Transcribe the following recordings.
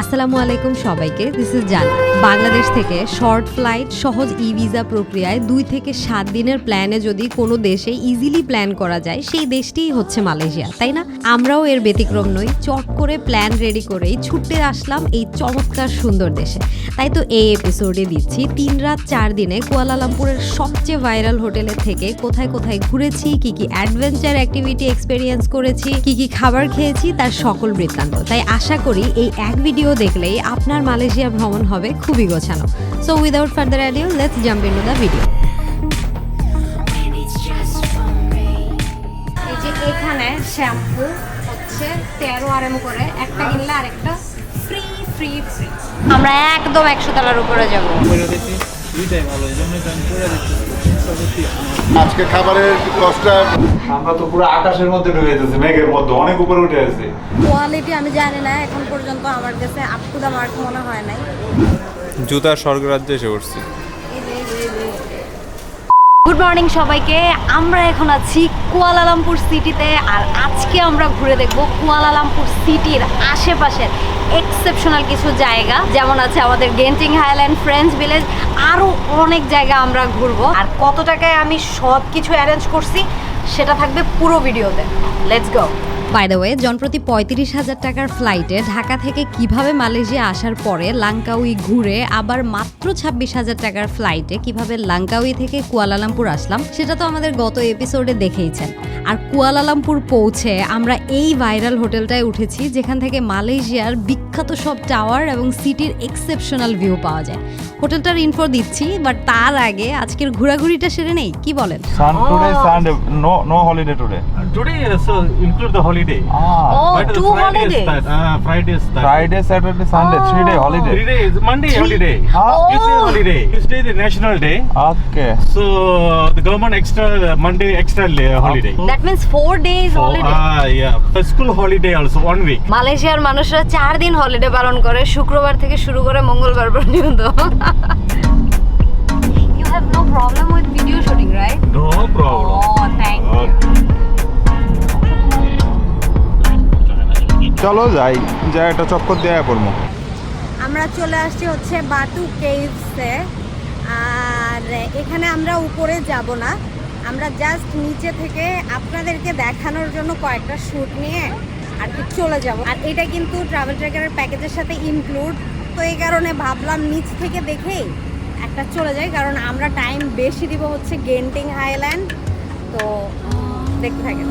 আসসালামু আলাইকুম সবাইকে দিস ইজ জান। বাংলাদেশ থেকে শর্ট ফ্লাইট সহজ ই ভিসা প্রক্রিয়ায় দুই থেকে সাত দিনের প্ল্যানে যদি কোনো দেশে ইজিলি প্ল্যান করা যায়, সেই দেশটিই হচ্ছে মালয়েশিয়া, তাই না? আমরাও এর ব্যতিক্রম নই, চট করে প্ল্যান রেডি করেই ছুটে আসলাম এই চমৎকার সুন্দর দেশে। তাই তো এই এপিসোডে দিচ্ছি, তিন রাত চার দিনে কুয়ালালামপুরের সবচেয়ে ভাইরাল হোটেলে থেকে কোথায় কোথায় ঘুরেছি, কি কি অ্যাডভেঞ্চার অ্যাক্টিভিটি এক্সপেরিয়েন্স করেছি, কি কি খাবার খেয়েছি, তার সকল বৃত্তান্ত। তাই আশা করি এই এক ভিডিও দেখলেই আপনার মালয়েশিয়া ভ্রমণ হবে খুবই গোছানো। So without further adieu let's jump into the video video এই যে এখানে শ্যাম্পু হচ্ছে তেরো আর এম করে, একটা কিনলে আরেকটা ফ্রি ফ্রি ফ্রি আমরা একদম একশো তলার উপরে যাব। দুইটাই ভালো এই জন্যই আমি করে দিচ্ছি আজকে খাবারের কষ্টটা আমরা তো পুরো আকাশের মধ্যে ঢুকে যেতেছি মেঘের মধ্যে অনেক উপরে উঠে আছে কোয়ালিটি আমি জানি না এখন পর্যন্ত আমার কাছে আপ টু দ্য মার্ক মনে হয় নাই। জুতা স্বর্গরাজ্যে এসে পড়ছি। গুড মর্নিং সবাইকে। আমরা এখন আছি কুয়ালালামপুর সিটিতে আর আজকে আমরা ঘুরে দেখব কুয়ালালামপুর সিটির আশেপাশের এক্সেপশনাল কিছু জায়গা। যেমন আছে আমাদের গেন্টিং হাইল্যান্ড ফ্রেঞ্চ ভিলেজ আরও অনেক জায়গা আমরা ঘুরবো। আর কত টাকায় আমি সব কিছু অ্যারেঞ্জ করছি, সেটা থাকবে পুরো ভিডিওতে। Let's go by the way জনপ্রতি পঁয়ত্রিশ হাজার টাকার ফ্লাইটে ঢাকা থেকে কীভাবে মালয়েশিয়া আসার পরে লাঙ্কাউই ঘুরে আবার মাত্র ছাব্বিশ হাজার টাকার ফ্লাইটে কীভাবে লাঙ্কাউই থেকে কুয়ালালামপুর আসলাম, সেটা তো আমাদের গত এপিসোডে দেখেইছেন। আর কুয়ালালামপুর পৌঁছে আমরা এই ভাইরাল হোটেলটায় উঠেছি, যেখান থেকে মালয়েশিয়ার বিখ্যাত সব টাওয়ার এবং সিটির এক্সেপশনাল ভিউ পাওয়া যায়। হোটেলটার ইনফো দিচ্ছি বাট তার আগে আজকের ঘোরাঘুরিটা সেরে নেই কি বলেন? Holiday today today so include holiday ও স্কুল হলিডে অলসো ওয়ান মালয়েশিয়ার মানুষরা চার দিন হলিডে পালন করে শুক্রবার থেকে শুরু করে মঙ্গলবার পর্যন্ত। You have no problem with video shooting right No problem. ও থ্যাংক ইউ চলো যাই যাই একটা চক্কর দেয়া পড়ব। আমরা চলে আসছি হচ্ছে বাটু কেভসে আর এখানে আমরা উপরে যাব না। আমরা জাস্ট নিচে থেকে আপনাদেরকে দেখানোর জন্য কয়েকটা শ্যুট নিয়ে আর কি চলে যাব। আর এটা কিন্তু ট্রাভেল ট্রেকারের প্যাকেজের সাথে ইনক্লুড তো এই কারণে ভাবলাম নিচ থেকে দেখেই একটা চলে যাই, কারণ আমরা টাইম বেশি দিব হচ্ছে গেন্টিং হাইল্যান্ড তো দেখতে থাকেন।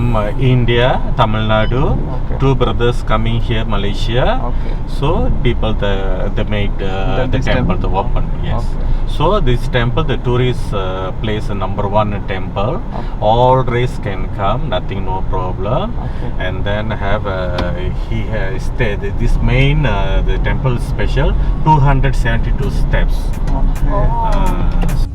From uh, India, Tamil Nadu, Okay. two brothers coming here, Malaysia. Okay. So people the they made uh, The- the this temple temple. to open. Yes. Okay. So this temple, the tourist uh, place, uh, number one temple. Okay. All race can come, nothing, no problem. Okay. And then have uh, he has stayed. This main uh, the temple is special, 272 steps. Uh,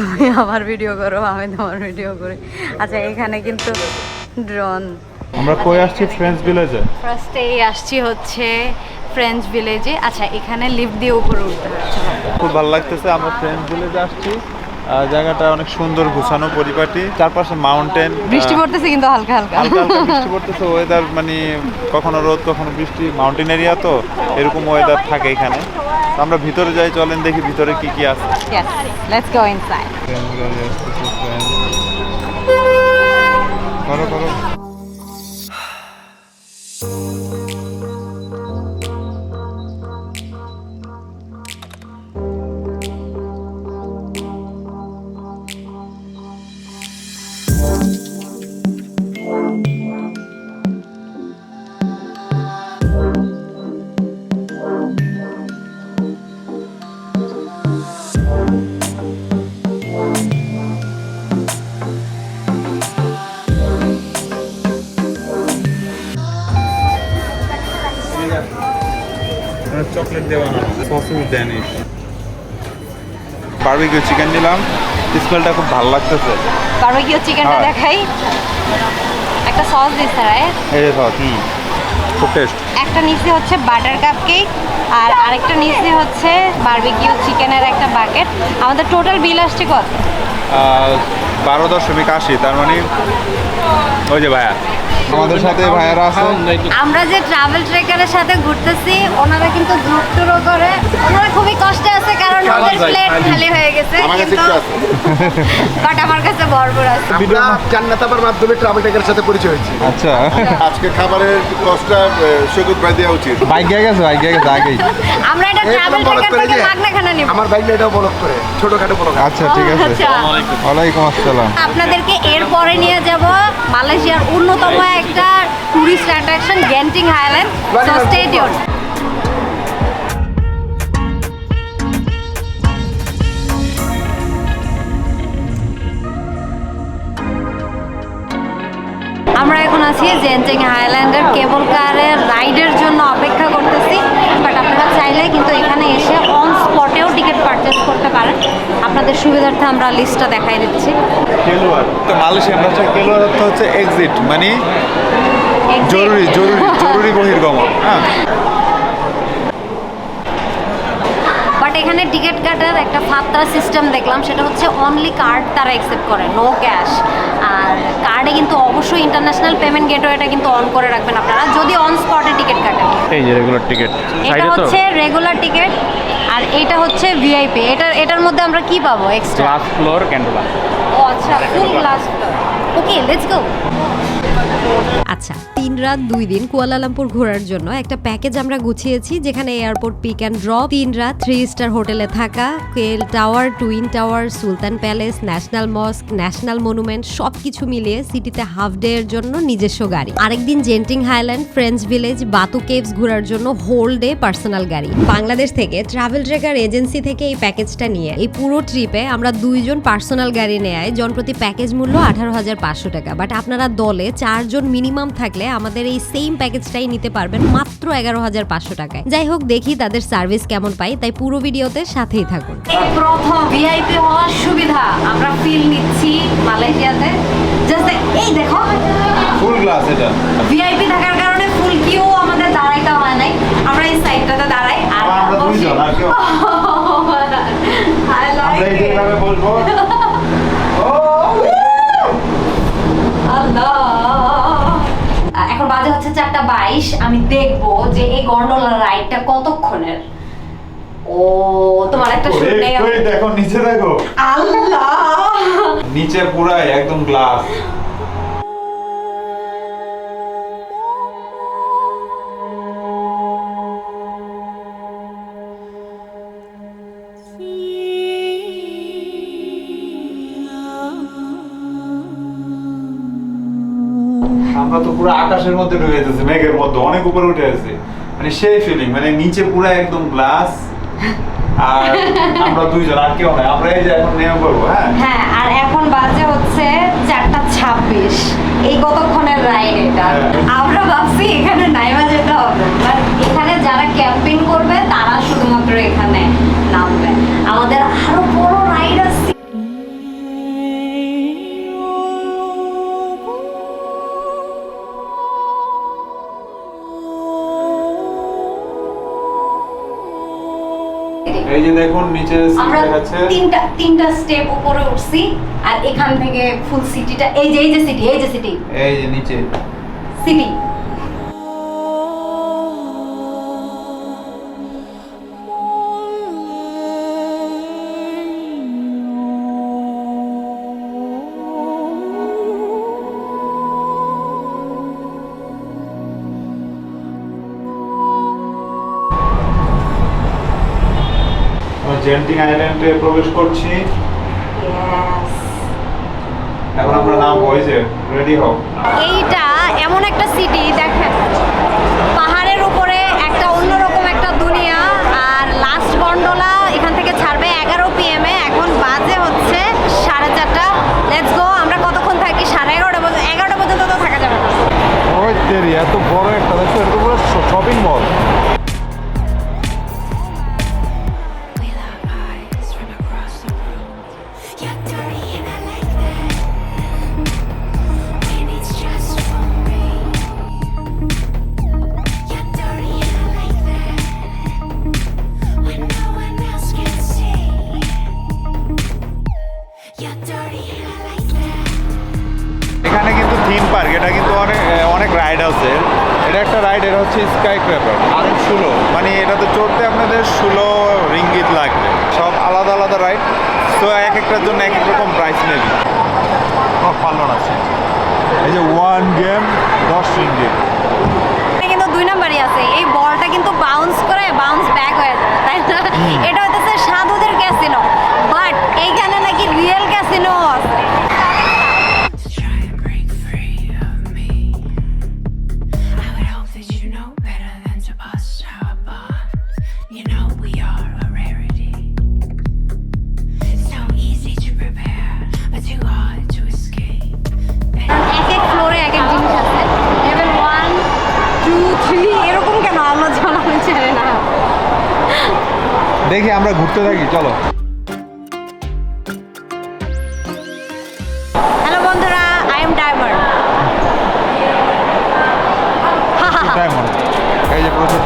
তুমি আমার video করো আমি তোমার video করি। আচ্ছা এখানে কিন্তু drone আমরা কই আসছি? ফ্রেন্ডস ভিলেজে ফার্স্টেই আসছি হচ্ছে ফ্রেন্ডস ভিলেজে আচ্ছা এখানে লিফট দিয়ে উপরে উঠতে হবে। খুব ভালো লাগতেছে আমরা ফ্রেন্ডস ভিলেজে আসছি। জায়গাটা অনেক সুন্দর গুছানো পরিপাটি। চারপাশে মাউন্টেন বৃষ্টি পড়তেছে কিন্তু হালকা হালকা। হালকা হালকা বৃষ্টি পড়তেছে ওয়েদার মানে কখনো রোদ কখনো বৃষ্টি মাউন্টেন এরিয়া তো এরকম ওয়েদার থাকে এখানে। আমরা ভিতরে যাই চলেন দেখি ভিতরে কি কি আছে। Let's go inside. করো করো। বারবিকিউ চিকেন নিলাম। স্মেলটা খুব ভালো লাগতেছে। বারবিকিউ চিকেনটা হ্যাঁ। দেখাই। একটা সস দিচ্ছে রায় এই সস হুম। খুব টেস্ট একটা নিচে হচ্ছে বাটার কাপ কেক আর আরেকটা নিচে হচ্ছে বারবিকিউ চিকেনের একটা বাকেট। আমাদের টোটাল বিল আসছে কত? বারো দশমিক আশি তার মানে ওই যে ভাইয়া আমাদের সাথে ভাইয়ারা আছে আমরা যে ট্রাভেল ট্রেকারের সাথে ঘুরতেছি ওনারা কিন্তু গ্রুপ ট্যুরও করে। ওনারা খুবই কষ্টে আছে কারণ ওদের প্লেট খালি। হয়ে গেছে কিন্তু বাট আমার কাছে ভরপুর আছে। আমরা জান্নাতাবার মাধ্যমে ট্রাভেল টেকার সাথে পরিচয় হয়েছি। আচ্ছা। আজকে খাবারের কষ্টটা সৈকত ভাই দেওয়া উচিত। বাইক গিয়ে গেছে বাইক গিয়ে গেছে আগেই। আমরা এটা ট্রাভেল ট্রেকার থেকে দিয়ে। মাগনা খানা নিব। আমার বাইক এটাও বলক করে ছোটখাটো বলক আচ্ছা ঠিক আছে। আচ্ছা। ওয়ালাইকুম আসসালাম। আপনাদেরকে এরপরে নিয়ে যাব মালয়েশিয়ার অন্যতম একটা tourist attraction Genting Highland so stay tune আমরা এখন আছি জেন্টিং হাইল্যান্ডের কেবল কারের রাইডের জন্য অপেক্ষা করতেছি বাট আপনারা চাইলে কিন্তু এখানে এসে অন স্পটেও টিকিট পারচেস করতে পারেন আপনাদের সুবিধার্থে আমরা লিস্টটা দেখাই দিচ্ছি। কেলোয়ার। তো মালয়েশিয়ান ভাষায় কেলোয়ার অর্থ হচ্ছে এক্সিট মানে জরুরি জরুরি জরুরি বহির্গমন হ্যাঁ বাট এখানে টিকিট কাটার একটা ফাত্রা সিস্টেম দেখলাম সেটা হচ্ছে অনলি কার্ড তারা অ্যাকসেপ্ট করে নো ক্যাশ আর কার্ডে কিন্তু অবশ্যই ইন্টারন্যাশনাল পেমেন্ট গেটওয়েটা কিন্তু অন করে রাখবেন আপনারা যদি অন স্পটে টিকিট কাটেন। এই যে রেগুলার টিকিট এটা হচ্ছে রেগুলার টিকিট আর এটা হচ্ছে ভিআইপি এটা এটার মধ্যে আমরা কি পাবো এক্সট্রা ক্লাস ফ্লোর ক্যান্ডোলা ও আচ্ছা full glass okay let's go আচ্ছা তিন রাত দুই দিন কুয়ালালামপুর ঘোরার জন্য একটা প্যাকেজ আমরা গুছিয়েছি, যেখানে এয়ারপোর্ট পিক অ্যান্ড ড্রপ তিন রাত থ্রি স্টার হোটেলে থাকা KL tower, twin tower, Sultan palace, national mosque, national monument সব কিছু মিলিয়ে সিটিতে হাফ ডে এর জন্য নিজস্ব গাড়ি। আরেকদিন Genting Highland, French village, Batu Caves ঘোরার জন্য হোল ডে পার্সোনাল গাড়ি। বাংলাদেশ থেকে ট্রাভেল ট্রেকার এজেন্সি থেকে এই প্যাকেজটা নিয়ে, এই পুরো ট্রিপে আমরা দুইজন পার্সোনাল গাড়ি নেয় জনপ্রতি প্যাকেজ মূল্য আঠারো হাজার পাঁচশো টাকা। বাট আপনারা দলে চারজন মিনিমাম থাকলে আমাদের এই সেম প্যাকেজটাই নিতে পারবেন মাত্র এগারো হাজার পাঁচশো টাকায়। যাই হোক দেখি তাদের সার্ভিস কেমন পাই। তাই পুরো ভিডিওতে সাথেই থাকুন। এই প্রথম ভিআইপি হওয়ার সুবিধা। আমরা ফিল নিচ্ছি মালয়েশিয়াতে। জাস্ট এই দেখো। ফুল গ্লাস এটা। ভিআইপি থাকার যে এই গন্ডোলার রাইডটা কতক্ষণের? ও তোমার একটা শুট নেই দেখো নিচে দেখো। আল্লাহ! নিচে একদম গ্লাস আমরা তো পুরো আকাশের মধ্যে ঢুকে যেতেছি মেঘের মধ্যে অনেক উপরে উঠে আছে মানে সেই ফিলিং মানে নিচে পুরো একদম গ্লাস আর আমরা দুইজন আর কেউ নাই। আমরা এই যে এখন নেমে পড়ব হ্যাঁ? হ্যাঁ আর এখন বাজে হচ্ছে চারটা ছাব্বিশ। এই কতক্ষণের রাইড এটা? হ্যাঁ। আমরা ভাবছি এখানে নাইমা যেতে হবে। বাট এখানে যারা ক্যাম্পিং করবে তারা শুধুমাত্র এখানে নামবে। আমাদের এই যে দেখুন নিচে আমরা তিনটা তিনটা স্টেপ উপরে উঠছি আর এখান থেকে ফুল সিটিটা এই যে এই যে সিটি এই যে সিটি এই যে নিচে। সিটি জেন্টিং আইল্যান্ডে প্রবেশ করছি। এখন আমরা নাম ওই যে রেডি হও। এইটা এমন একটা সিটি দেখেন পাহাড়ের উপরে একটা অন্যরকম একটা দুনিয়া আর লাস্ট গন্ডোলা এখান থেকে ছাড়বে এগারো পিএম এ এখন বাজে হচ্ছে সাড়ে চারটা। লেটস গো আমরা কতক্ষণ থাকি? সাড়ে এগারোটা পর্যন্ত এগারোটা পর্যন্ত তো থাকা যাবে না। ওই তেরি এত বড় একটা দেখছ এটা তো পুরো শপিং মল হচ্ছে স্কাই ক্র্যাপার অনেক ষোলো মানে এটাতে চড়তে আপনাদের ষোলো রিঙ্গিত লাগবে। সব আলাদা আলাদা রাইড তো এক একটার জন্য এক এক রকম প্রাইস নেবে। পার্লার আছে। এই যে ওয়ান গেম দশ রিঙ্গিত এটা কিন্তু দুই নাম্বারই আছে। এই বলটা কিন্তু বাউন্স করে বাউন্স ব্যাক হয়ে যাবে তাই না? এটা দেখি আমরা ঘুরতে থাকি চলো। হ্যালো বন্ধুরা আই এম ডাইমার ডায়মন্ড এই যে প্রচুর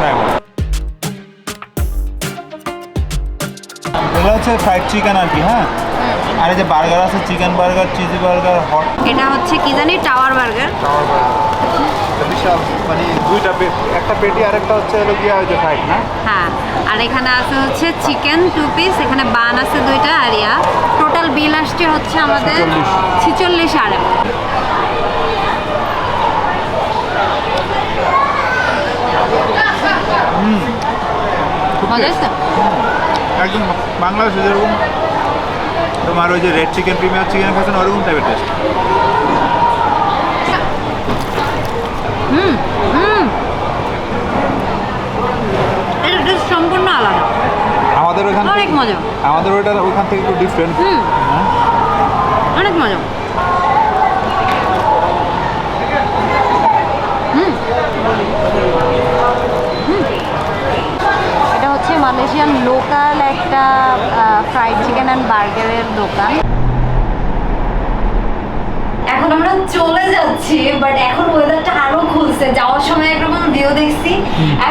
এগুলো হচ্ছে ফ্রাইড চিকেন আর কি হ্যাঁ? আর এই যে বার্গার আছে chicken burger cheesy burger hot এটা হচ্ছে কি জানি টাওয়ার বার্গার বিশাল মানে দুইটা একটা পেটি আর একটা হচ্ছে হলো গিয়া ওই যে ফ্রাইড না? হ্যাঁ আর এখানে আছে হচ্ছে চিকেন টু পিস এখানে বান আছে দুইটা আর ইয়া টোটাল বিল আসছে হচ্ছে আমাদের ছিচল্লিশ। আরে? একদম বাংলাদেশে যেরকম তোমার ওই যে রেড চিকেন প্রিমিয়ার চিকেন খাচ্ছেন ওরকম টাইপের টেস্ট এটা টেস্ট সম্পূর্ণ আলাদা। আমাদের ওইখান অনেক মজা। আমাদের থেকে একটু ডিফারেন্ট হুম। অনেক মজা। এটা হচ্ছে মালয়েশিয়ান লোকাল একটা ফ্রাইড চিকেন অ্যান্ড বার্গারের দোকান। এখন আমরা চলে যাচ্ছি বাট এখন ওয়েদারটা আরও খুলছে। যাওয়ার সময় একরকম ভিউ দেখছি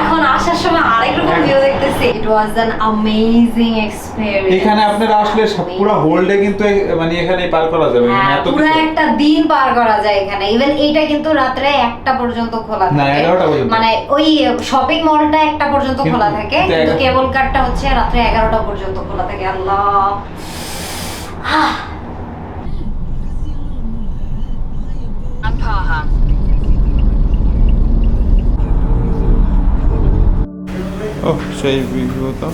এখন আসার সময় আরেক রকম ভিউ দেখতেছি। It was an amazing experience এখানে আপনারা আসলে পুরো হোলডে কিন্তু মানে এখানে পার করা যাবে। হ্যাঁ, মানে এত পুরো একটা দিন পার করা যায় এখানে। ইভেন এইটা কিন্তু রাত্রে একটা পর্যন্ত খোলা না, থাকে। 11টা পর্যন্ত। মানে ওই শপিং মলটা একটা পর্যন্ত খোলা থাকে কিন্তু কেবল কারটা হচ্ছে রাত্রে এগারোটা পর্যন্ত খোলা থাকে। আল্লাহ। আহ, ও সেই ভিউ তো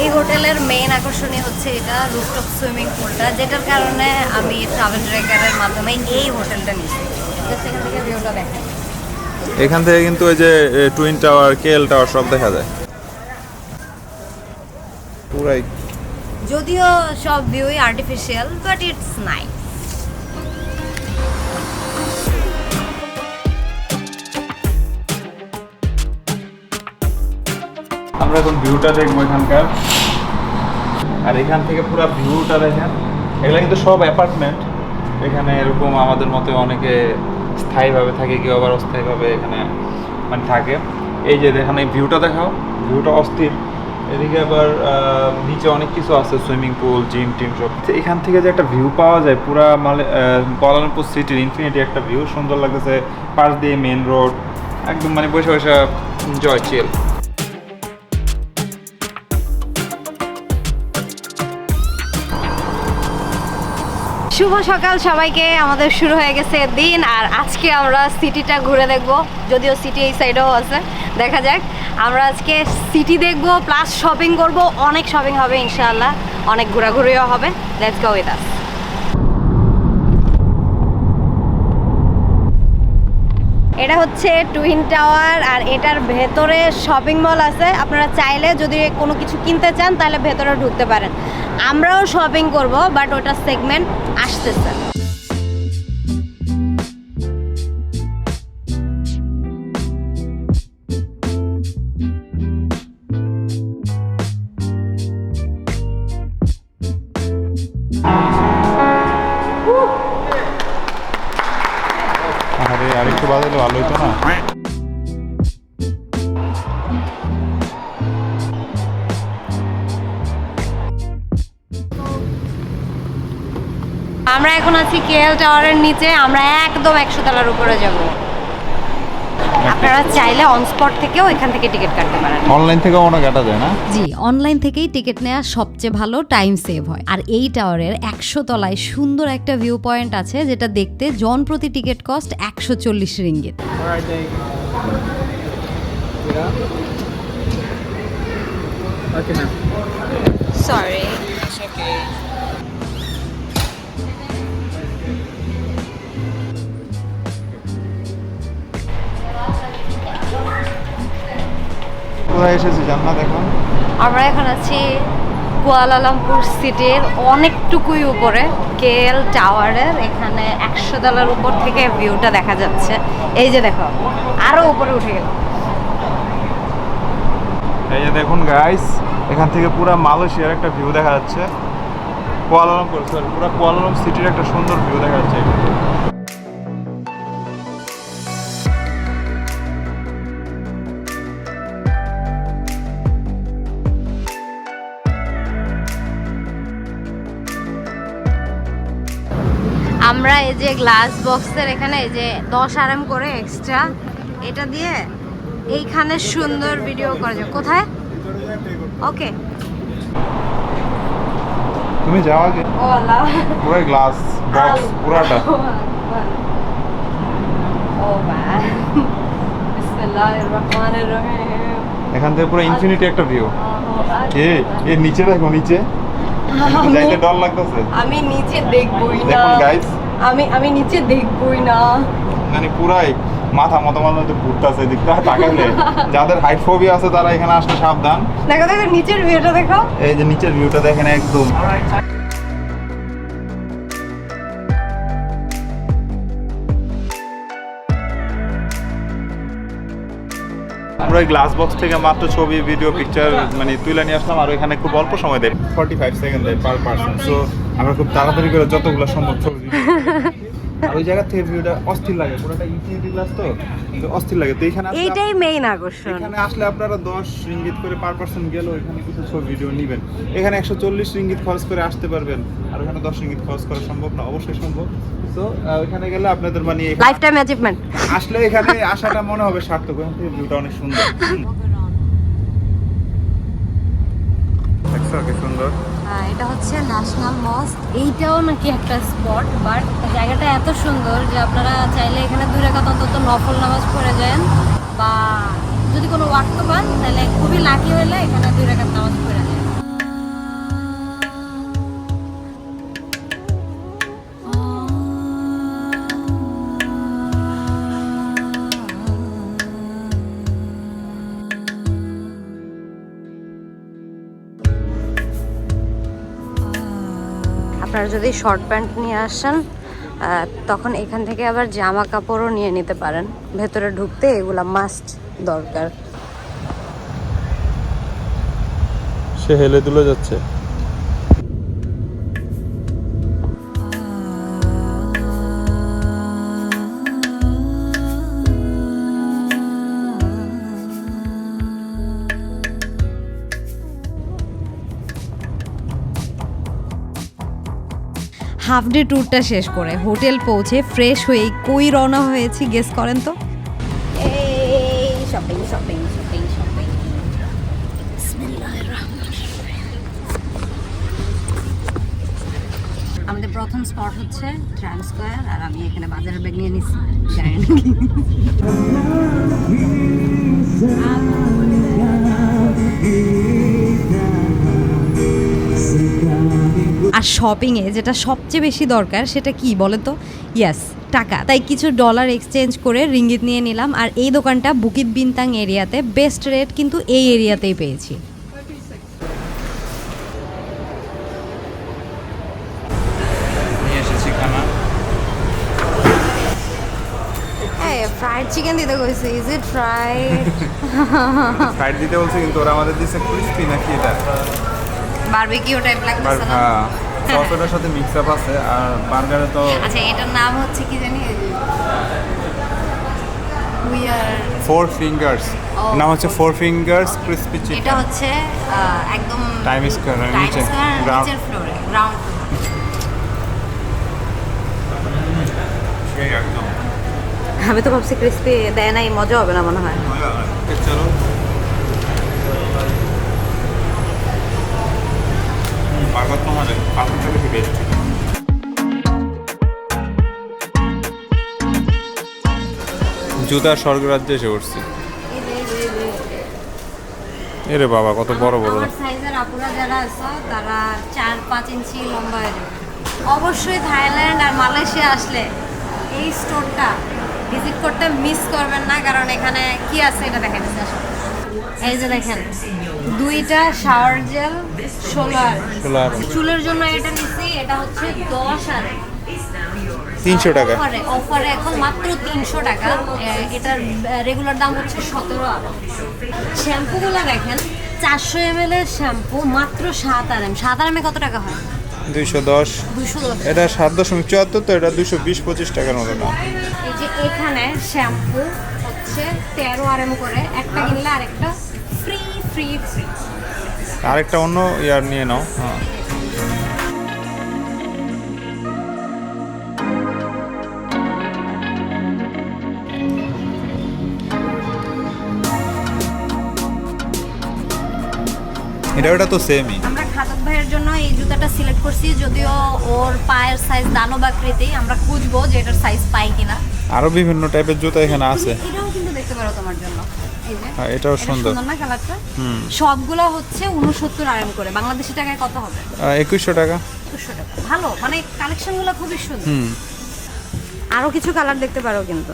এই হোটেলের মেইন আকর্ষণীয় হচ্ছে এটা রুফটপ সুইমিং পুলটা যেটার কারণে আমি ট্রাভেল ট্রেকারের মাধ্যমে এই হোটেলটা নিয়েছি। জাস্ট এখান থেকে ভিউটা দেখেন। এখান থেকে কিন্তু ওই যে টুইন টাওয়ার কেএল টাওয়ার সব দেখা যায়। পুরাই যদিও সব ভিউই আর্টিফিশিয়াল বাট ইটস নাইস আমরা এখন ভিউটা দেখব এখানকার। আর এখান থেকে পুরো ভিউটা দেখেন। এগুলো কিন্তু সব অ্যাপার্টমেন্ট এখানে এরকম আমাদের মতে অনেকে স্থায়ীভাবে থাকে, কেউ আবার অস্থায়ীভাবে এখানে মানে থাকে। এই যে দেখেন, এই ভিউটা দেখাও। ভিউটা অস্থির। এদিকে আবার নিচে অনেক কিছু আছে, সুইমিং পুল, জিম, টিম, সব এখান থেকে যে একটা ভিউ পাওয়া যায়, পুরা মালে কোয়ালালামপুর সিটির ইনফিনিটি একটা ভিউ সুন্দর লাগতেছে, পাশ দিয়ে মেন রোড একদম মানে বসে বসে এনজয় চিল শুভ সকাল সবাইকে, আমাদের শুরু হয়ে গেছে দিন, আর আজকে আমরা সিটিটা ঘুরে দেখব। যদিও সিটি এই সাইডেও আছে, দেখা যাক। আমরা আজকে সিটি দেখব প্লাস শপিং করব, অনেক শপিং হবে ইনশাআল্লাহ। অনেক ঘোরাঘুরিও হবে। লেটস গো উইথ আস এটা হচ্ছে টুইন টাওয়ার আর এটার ভেতরে শপিং মল আছে। আপনারা চাইলে যদি কোনো কিছু কিনতে চান, তাহলে ভেতরে ঢুকতে পারেন। আমরাও শপিং করব বাট ওটা সেগমেন্ট আসতেছে। টাওয়ারের নিচে আমরা একদম একশো তলার উপরে যাব। আপনারা চাইলে অন স্পট থেকেও এখান থেকে টিকিট কাটতে পারেন। অনলাইন থেকে অনেক কাটা যায় না? জি অনলাইন থেকেই টিকিট নেওয়া সবচেয়ে ভালো টাইম সেভ হয়। আর এই টাওয়ারের একশো তলায় সুন্দর একটা ভিউ পয়েন্ট আছে যেটা দেখতে জন প্রতি টিকিট কস্ট একশো চল্লিশ রিঙ্গিত. সরি কোথায় এসেছি জান্নাত এখন? আমরা এখন আছি কুয়ালালামপুর সিটির অনেকটুকুই উপরে কেএল টাওয়ারের এখানে একশো তলার উপর থেকে ভিউটা দেখা যাচ্ছে। এই যে দেখো আরও উপরে উঠে গেল। এই যে দেখুন গাইস এখান থেকে পুরো মালয়েশিয়ার একটা ভিউ দেখা যাচ্ছে। কুয়ালালামপুর সরি পুরো কুয়ালালামপুর সিটির একটা সুন্দর ভিউ দেখা যাচ্ছে। আমরা এই যে গ্লাস বক্সের এখানে এই যে দশ আরাম করে এক্সট্রা এটা দিয়ে এইখানে সুন্দর ভিডিও করা যায় কোথায়? ওকে তুমি যাও আগে। ও আল্লাহ। পুরো গ্লাস বক্স পুরাটা। ও বা বিসমিল্লাহির রহমানির রহিম। এখান থেকে পুরো ইনফিনিটি একটা ভিউ এ এ নিচে দেখো নিচে। যাইতে ডর লাগতেছে? আমি নিচে দেখবই না। দেখুন গাইস আমি আমি নিচে দেখবই না। মানে পুরাই মাথা মতো মতো ঘুরতেছে দিকটা তাকাইলে যাদের হাইট ফোবিয়া আছে তারা এখানে আসলে সাবধান। দেখো দেখো নিচের ভিউটা দেখো এই যে নিচের ভিউটা দেখেন একদম। আমরা ওই গ্লাস বক্স থেকে মাত্র ছবি ভিডিও পিকচার মানে তুলে নিয়ে আসলাম আর ওইখানে খুব অল্প সময় দেয়। ফর্টি ফাইভ সেকেন্ড দেয় পার পার্সন সো আমরা খুব তাড়াতাড়ি করে যতগুলো সম্ভব ছবি আর ওই জায়গা থেকে ভিউটা অস্থির লাগে পুরোটা ইনফিনিটি গ্লাস তো অস্থির লাগে। তো এখানে এইটাই মেইন আকর্ষণ। এখানে আসলে আপনারা দশ রিঙ্গিত করে পার পার্সন এখানে কিছু ছবি ভিডিও নেবেন। এখানে একশো চল্লিশ রিঙ্গিত খরচ করে আসতে পারবেন আর ওখানে দশ রিঙ্গিত খরচ করা সম্ভব না অবশ্যই সম্ভব। তো ওইখানে গেলে আপনাদের মানে লাইফ টাইম অ্যাচিভমেন্ট আসলে এখানে আসাটা মনে হবে সার্থক থেকে ভিউটা অনেক সুন্দর হুম। দেখছ কি সুন্দর? এটা হচ্ছে ন্যাশনাল মস্ক এইটাও নাকি একটা স্পট বাট জায়গাটা এত সুন্দর যে আপনারা চাইলে এখানে দুই রেখা অন্তত নফল নামাজ পড়ে যান, বা যদি কোনো ওয়াক্ত পান, তাহলে খুবই লাকি হলে এখানে দুই রেখাত নামাজ পড়ে আপনারা যদি শর্ট প্যান্ট নিয়ে আসেন তখন এখান থেকে আবার জামা কাপড়ও নিয়ে নিতে পারেন। ভেতরে ঢুকতে এগুলা মাস্ট দরকার। সে হেলে দুলে যাচ্ছে। হাফ ডে ট্যুরটা শেষ করে হোটেল পৌঁছে ফ্রেশ হয়েই কই রওনা হয়েছি গেস করেন তো? এই শপিং শপিং শপিং শপিং আমাদের প্রথম স্পট হচ্ছে ট্রাম স্কোয়ার আর আমি এখানে বাজারের ব্যাগ নিয়ে নিচ্ছি। জানি। আর শপিংয়ে যেটা সবচেয়ে বেশি দরকার সেটা কি বলে তো ইয়াস টাকা। তাই কিছু ডলার এক্সচেঞ্জ করে রিঙ্গিত নিয়ে নিলাম আর এই দোকানটা বুকিত বিনতাং এরিয়াতে বেস্ট রেট কিন্তু এই এরিয়াতেই পেয়েছি। ফ্রাইড চিকেন দিতে কইছে ইজ ইট ফ্রাইড ফ্রাইড দিতে বলছে কিন্তু ওরা আমাদের দিচ্ছে ক্রিস্পি নাকি এটা? বারবিকিউ টাইপ লাগতেছে না। হ্যাঁ সসটার সাথে মিক্স আপ আছে আর বার্গারে তো আচ্ছা এটার নাম হচ্ছে কি জানি? উই আর ফোর ফিঙ্গার্স নাম হচ্ছে ফোর ফিঙ্গার্স ক্রিস্পি এটা হচ্ছে আহ, একদম টাইম নিচে, স্কয়ার ground- নিচের ফ্লোরে গ্রাউন্ড আমি তো ভাবছি ক্রিসপি দেয় নাই মজা হবে না মনে হয়। হয়। চলো। বারবার তো পাথরটা বেশি বেস্ট জুতা স্বর্গরাজ্যে এসে উঠছি এরে বাবা কত বড় বড়। সাইজের আপুরা যারা আছে তারা চার পাঁচ ইঞ্চি লম্বা হয়ে যাবে। অবশ্যই থাইল্যান্ড আর মালয়েশিয়া আসলে এই স্টোরটা ভিজিট করতে মিস করবেন না কারণ এখানে কি আছে এটা দেখা যাচ্ছে এই যে দেখেন দুইটা শাওয়ার জেল ষোলো আর। চুলের জন্য এটা নিচ্ছি এটা হচ্ছে দশ আর তিনশো টাকা। অফারে অফারে এখন মাত্র তিনশো টাকা। এটার রেগুলার দাম হচ্ছে সতেরো আর শ্যাম্পুগুলো দেখেন চারশো এম এর শ্যাম্পু মাত্র সাত আর এম সাত আর এমে কত টাকা হয়? দুইশো দশ। এটা সাত দশমিক চুয়াত্তর তো এটা দুশো বিশ পঁচিশ টাকার মতো এই যে এখানে শ্যাম্পু হচ্ছে তেরো আর এম করে। একটা কিনলে আরেকটা ফ্রি আরেকটা অন্য ইয়ার নিয়ে নাও হ্যাঁ। এটা ওটা তো সেমই আমরা খাদক ভাইয়ের জন্য এই জুতাটা সিলেক্ট করছি যদিও ওর পায়ের সাইজ দানব আকৃতি আমরা খুঁজবো যে এটার সাইজ পাই কিনা। আরও বিভিন্ন টাইপের জুতা এখানে আছে। এটাও কিন্তু দেখতে পারো তোমার জন্য। হ্যাঁ, এটাও এটা সুন্দর। না কালারটা? সবগুলো হচ্ছে উনসত্তর আরাম করে। বাংলাদেশি টাকায় কত হবে? একুশশো টাকা। ভালো মানে কালেকশনগুলো খুবই সুন্দর। হুম। আরও কিছু কালার দেখতে পারো কিন্তু।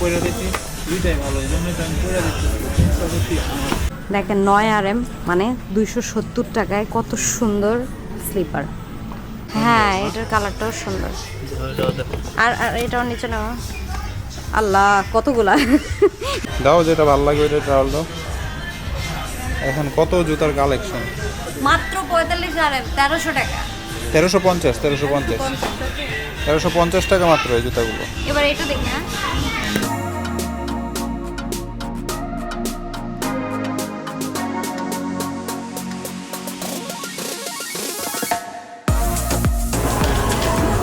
পরে দিচ্ছি দুইটাই ভালো এই আমি পরে দিচ্ছি দেখেন নয় আর এম মানে দুইশো সত্তর টাকায় কত সুন্দর স্লিপার। হ্যাঁ এটার কালারটাও সুন্দর। আর আর এটাও নিচে নাও। আল্লাহ কতগুলা? দাও যেটা ভালো লাগবে ওইটা ট্রাভেল দাও। এখন কত জুতার কালেকশন মাত্র পঁয়তাল্লিশ এম তেরোশো টাকা। তেরোশো পঞ্চাশ তেরোশো পঞ্চাশ। তেরোশো পঞ্চাশ। টাকা মাত্র এই জুতাগুলো। এবার এটা দেখি হ্যাঁ।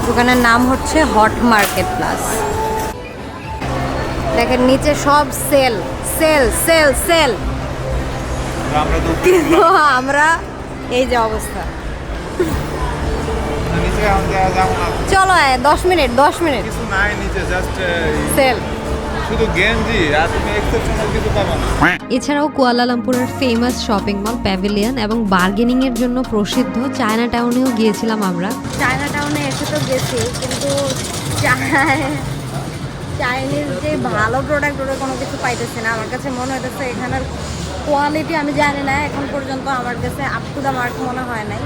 দোকানের নাম হচ্ছে হট মার্কেট প্লাস। দেখেন নিচে সব সেল সেল সেল সেল। আমরা কিন্তু আমরা এই যে অবস্থা। চলো দশ মিনিট দশ মিনিট। কিছু নাই নিচে জাস্ট সেল। শুধু গেঞ্জি আর তুমি এক্সেপশনাল কিছু পাবো না। এছাড়াও কুয়ালালামপুরের ফেমাস শপিং মল প্যাভিলিয়ন এবং বার্গেনিং এর জন্য প্রসিদ্ধ চায়না টাউনেও গিয়েছিলাম আমরা। চায়না টাউনে এসে তো গেছি কিন্তু চাইনিজ যে ভালো প্রোডাক্ট ওটা কোনো কিছু পাইতেছে না। আমার কাছে মনে হইতেছে এখানের কোয়ালিটি আমি জানি না এখন পর্যন্ত আমার কাছে আপ টু দ্য মার্ক মনে হয় নাই।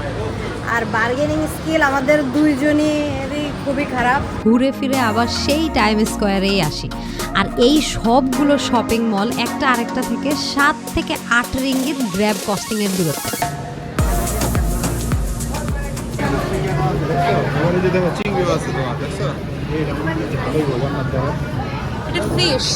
আর বার্গেনিং স্কিল আমাদের দুইজনেরই খুবই খারাপ। ঘুরে ফিরে আবার সেই টাইম স্কোয়ারেই আসি। আর এই সবগুলো শপিং মল একটা আরেকটা থেকে সাত থেকে আট রিঙ্গিত গ্র্যাব কস্টিং এর দূরত্ব। দেখো চিংড়িও আছে তোমার দেখছ এটা ফিশ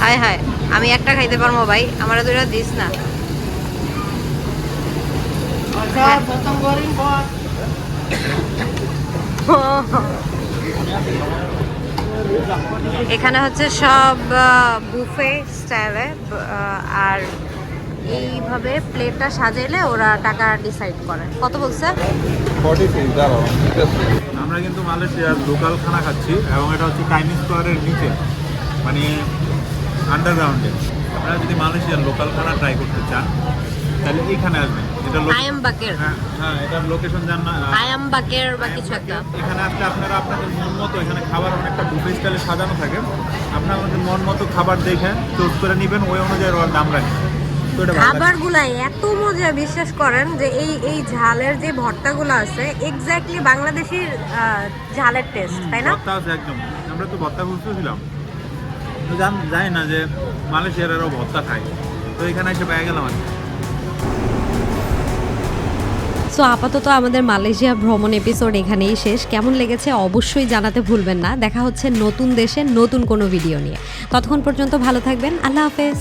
হায় হায় আমি একটা খাইতে পারব ভাই? আমার দুইটা দিস না। এখানে হচ্ছে সব বুফে স্টাইলে আর এইভাবে প্লেটটা সাজাইলে ওরা টাকা ডিসাইড করে। কত বলছে? আমরা কিন্তু মালয়েশিয়ার লোকাল খানা খাচ্ছি এবং এটা হচ্ছে চাইনিজ স্কোয়ারের নিচে মানে আন্ডারগ্রাউন্ডে আপনারা যদি মালয়েশিয়ার লোকাল খানা ট্রাই করতে চান তাহলে এইখানে আসবেন। হ্যাঁ হ্যাঁ এটার লোকেশন জান না আই বা কিছু একটা। এখানে আসলে আপনারা আপনাদের মন মতো এখানে খাবার অনেকটা বুফে স্টাইলে সাজানো থাকে। আপনারা মন মতো খাবার দেখে চুজ করে নেবেন ওই অনুযায়ী ওর দাম এটা খাবারগুলা এত মজা বিশ্বাস করেন যে এই এই ঝালের যে ভর্তাগুলো আছে এক্স্যাক্টলি বাংলাদেশের ঝালের টেস্ট তাই না? ভর্তা আছে একদম। আমরা তো ভর্তা খুঁজতেছিলাম। তো জান- না যে মালয়েশিয়ার আরও ভর্তা খায়। তো এখানে এসে পেয়ে গেলাম আর। সো আপাতত আমাদের মালয়েশিয়া ভ্রমণ এপিসোড এখানেই শেষ। কেমন লেগেছে অবশ্যই জানাতে ভুলবেন না। দেখা হচ্ছে নতুন দেশে নতুন কোনো ভিডিও নিয়ে। ততক্ষণ পর্যন্ত ভালো থাকবেন। আল্লাহ হাফেজ।